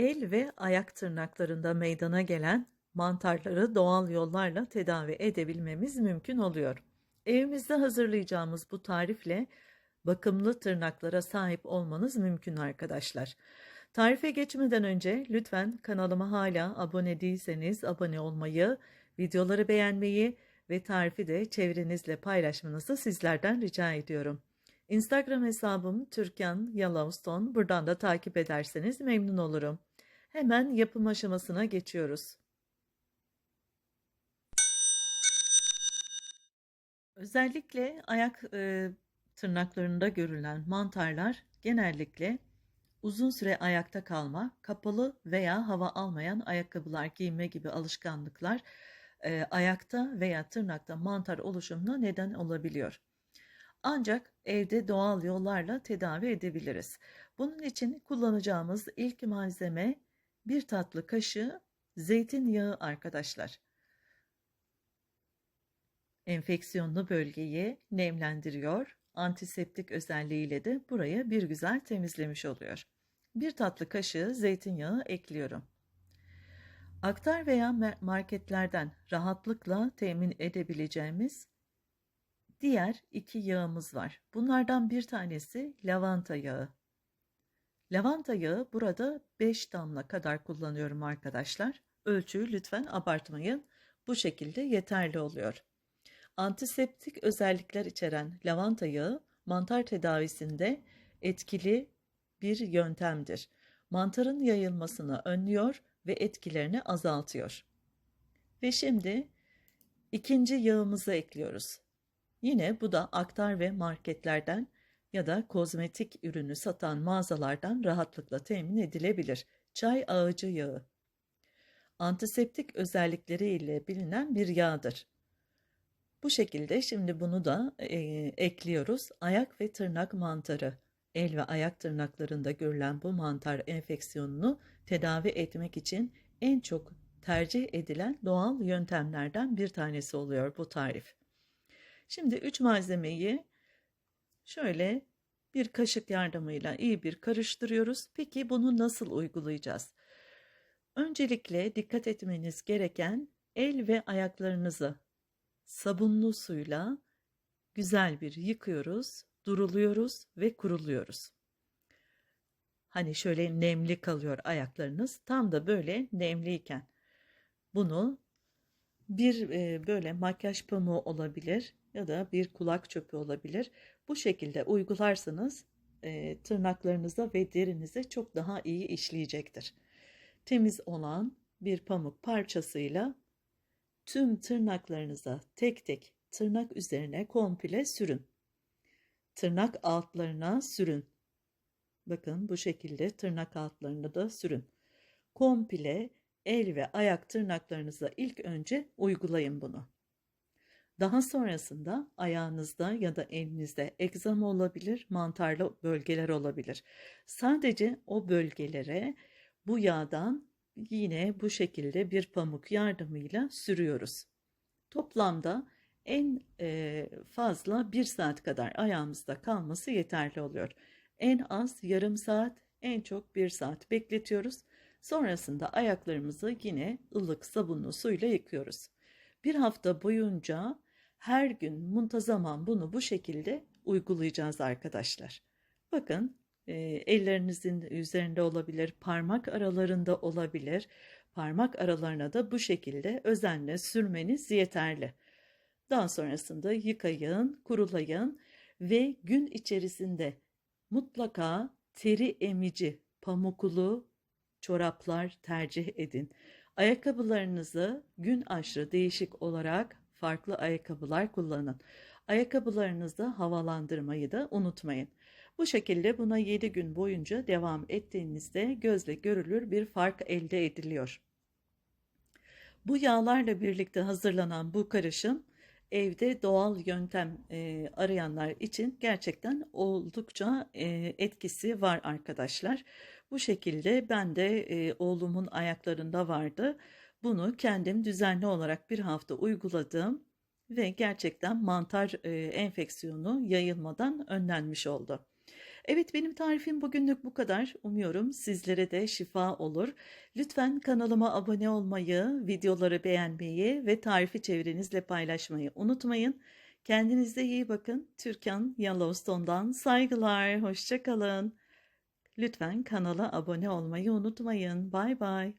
El ve ayak tırnaklarında meydana gelen mantarları doğal yollarla tedavi edebilmemiz mümkün oluyor. Evimizde hazırlayacağımız bu tarifle bakımlı tırnaklara sahip olmanız mümkün arkadaşlar. Tarife geçmeden önce lütfen kanalıma hala abone değilseniz abone olmayı, videoları beğenmeyi ve tarifi de çevrenizle paylaşmanızı sizlerden rica ediyorum. Instagram hesabım Türkan Yellowstone. Buradan da takip ederseniz memnun olurum. Hemen yapım aşamasına geçiyoruz. Özellikle ayak e, tırnaklarında görülen mantarlar genellikle uzun süre ayakta kalma, kapalı veya hava almayan ayakkabılar giyme gibi alışkanlıklar e, ayakta veya tırnakta mantar oluşumuna neden olabiliyor. Ancak evde doğal yollarla tedavi edebiliriz. Bunun için kullanacağımız ilk malzeme bir tatlı kaşığı zeytinyağı arkadaşlar. Enfeksiyonlu bölgeyi nemlendiriyor, antiseptik özelliğiyle de burayı bir güzel temizlemiş oluyor. Bir tatlı kaşığı zeytinyağı ekliyorum. Aktar veya marketlerden rahatlıkla temin edebileceğimiz diğer iki yağımız var. Bunlardan bir tanesi lavanta yağı. Lavanta yağı burada 5 damla kadar kullanıyorum arkadaşlar. Ölçüyü lütfen abartmayın. Bu şekilde yeterli oluyor. Antiseptik özellikler içeren lavanta yağı mantar tedavisinde etkili bir yöntemdir. Mantarın yayılmasını önlüyor ve etkilerini azaltıyor. Ve şimdi ikinci yağımızı ekliyoruz. Yine bu da aktar ve marketlerden ya da kozmetik ürünü satan mağazalardan rahatlıkla temin edilebilir. Çay ağacı yağı. Antiseptik özellikleriyle bilinen bir yağdır. Bu şekilde şimdi bunu da e, ekliyoruz. Ayak ve tırnak mantarı. El ve ayak tırnaklarında görülen bu mantar enfeksiyonunu tedavi etmek için en çok tercih edilen doğal yöntemlerden bir tanesi oluyor bu tarif. Şimdi 3 malzemeyi şöyle bir kaşık yardımıyla iyi bir karıştırıyoruz. Peki bunu nasıl uygulayacağız? Öncelikle dikkat etmeniz gereken el ve ayaklarınızı sabunlu suyla güzel bir yıkıyoruz, duruluyoruz ve kuruluyoruz. Hani şöyle nemli kalıyor ayaklarınız. Tam da böyle nemliyken bunu bir e, böyle makyaj pamuğu olabilir ya da bir kulak çöpü olabilir. Bu şekilde uygularsanız e, tırnaklarınıza ve derinize çok daha iyi işleyecektir. Temiz olan bir pamuk parçasıyla tüm tırnaklarınıza tek tek tırnak üzerine komple sürün. Tırnak altlarına sürün. Bakın bu şekilde tırnak altlarını da sürün. Komple el ve ayak tırnaklarınıza ilk önce uygulayın bunu. Daha sonrasında ayağınızda ya da elinizde egzama olabilir, mantarlı bölgeler olabilir. Sadece o bölgelere bu yağdan yine bu şekilde bir pamuk yardımıyla sürüyoruz. Toplamda en fazla bir saat kadar ayağımızda kalması yeterli oluyor. En az yarım saat, en çok bir saat bekletiyoruz. Sonrasında ayaklarımızı yine ılık sabunlu suyla yıkıyoruz. Bir hafta boyunca her gün muntazaman bunu bu şekilde uygulayacağız arkadaşlar. Bakın e, ellerinizin üzerinde olabilir, parmak aralarında olabilir. Parmak aralarına da bu şekilde özenle sürmeniz yeterli. Daha sonrasında yıkayın, kurulayın ve gün içerisinde mutlaka teri emici, pamuklu çoraplar tercih edin. Ayakkabılarınızı gün aşırı değişik olarak farklı ayakkabılar kullanın. Ayakkabılarınızda havalandırmayı da unutmayın. Bu şekilde buna 7 gün boyunca devam ettiğinizde gözle görülür bir fark elde ediliyor. Bu yağlarla birlikte hazırlanan bu karışım evde doğal yöntem e, arayanlar için gerçekten oldukça e, etkisi var arkadaşlar. Bu şekilde ben de e, oğlumun ayaklarında vardı. Bunu kendim düzenli olarak bir hafta uyguladım ve gerçekten mantar e, enfeksiyonu yayılmadan önlenmiş oldu. Evet benim tarifim bugünlük bu kadar. Umuyorum sizlere de şifa olur. Lütfen kanalıma abone olmayı, videoları beğenmeyi ve tarifi çevrenizle paylaşmayı unutmayın. Kendinize iyi bakın. Türkan Yellowstone'dan saygılar. Hoşça kalın. Lütfen kanala abone olmayı unutmayın. Bay bay.